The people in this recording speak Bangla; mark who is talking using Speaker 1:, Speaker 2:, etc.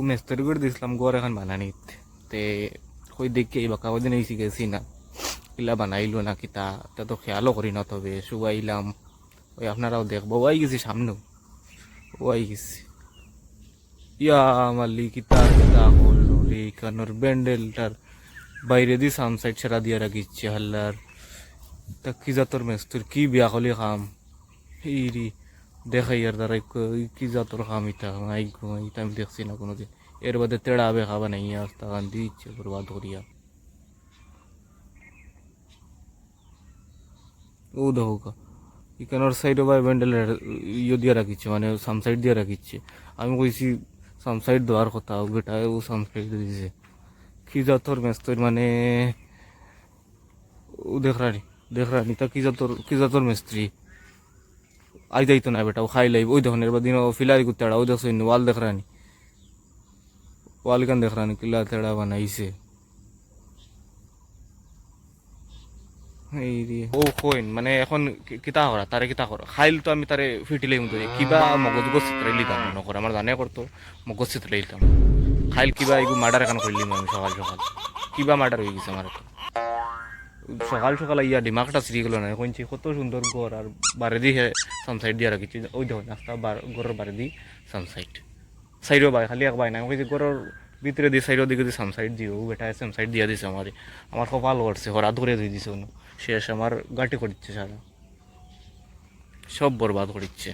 Speaker 1: মেস্তরি করে দিয়েছিলাম গড় এখন বানানিত তে কই দেখি এই বাঁকা দিন এই শিখেছি না কিলা বানাইলো না কিতা তা তো খেয়ালও করি না তবে শুয়াইলাম ওই আপনারাও দেখব ওয়াই গেছি সামনেও ওয়াই গেছি ইয়া মাল্লি কিতা কিতা হলো রে কানোর ব্যান্ডেলটার বাইরে দি সাম সাইড সেরা দিয়ে রাখিচ্ছে হাল্লার তা কি জাতর মেস্তর কি বিয়া হলি খাম এই দেখাই আর দ্বারা কি জাতর খাম গো ইটা আমি দেখছি না কোনোদিন এর বাদে তেড়া আবে খাবা নাই আস্তা গান দিচ্ছে বরবাদ করিয়া ও দেখো ইকানোর সাইডে বা ব্যান্ডেল ইয়ে দিয়ে রাখিচ্ছে মানে সাম সাইড দিয়ে রাখিচ্ছে আমি কইছি সাম সাইড দেওয়ার কথা বেটা ও সাম সাইড দিছে কি জাতর মেস্তর মানে ও দেখ রানি দেখ রানি তা কি জাতর কি জাতর মিস্ত্রি আই যাইতো না বেটা, ও খাই লাইব। ওই দেখুন এর দিন ফিলারি কুত্তাড়া ওই দেখছ ওয়াল দেখ রানি ওয়াল কান দেখ রানি কিলা তেড়া বানাইছে। ও কইন মানে এখন কিতা করা? তারে কিতা করা? খাইল তো আমি তারে কিবা মগজ গছ চিত্রাই লিতাম নকর আমার জানে করতো মগজ চিত্রাই লিতাম খাইল কিবা এগু মার্ডার এখন করলিম আমি সকাল সকাল। কিবা মার্ডার হয়ে গেছে আমার সকাল সকাল ইয়া দিমাগটা সিরি গেল না কইছি কত সুন্দর ঘর আর বারে দি সানসাইড দিয়ে রাখিছি ওই দেখো রাস্তা বার- ঘরের বারে দি সানসাইড সাইডও বাই খালি এক বাই না কইছি ঘরের ভিতরে দিয়ে সাইডও দিকে দিয়ে সানসাইড দিও বেটা সানসাইড দিয়ে দিছে আমার আমার কপাল করছে হরা ধরে দিয়ে দিছে শেষ আমার গাটি করে দিচ্ছে সারা সব বরবাদ করে দিচ্ছে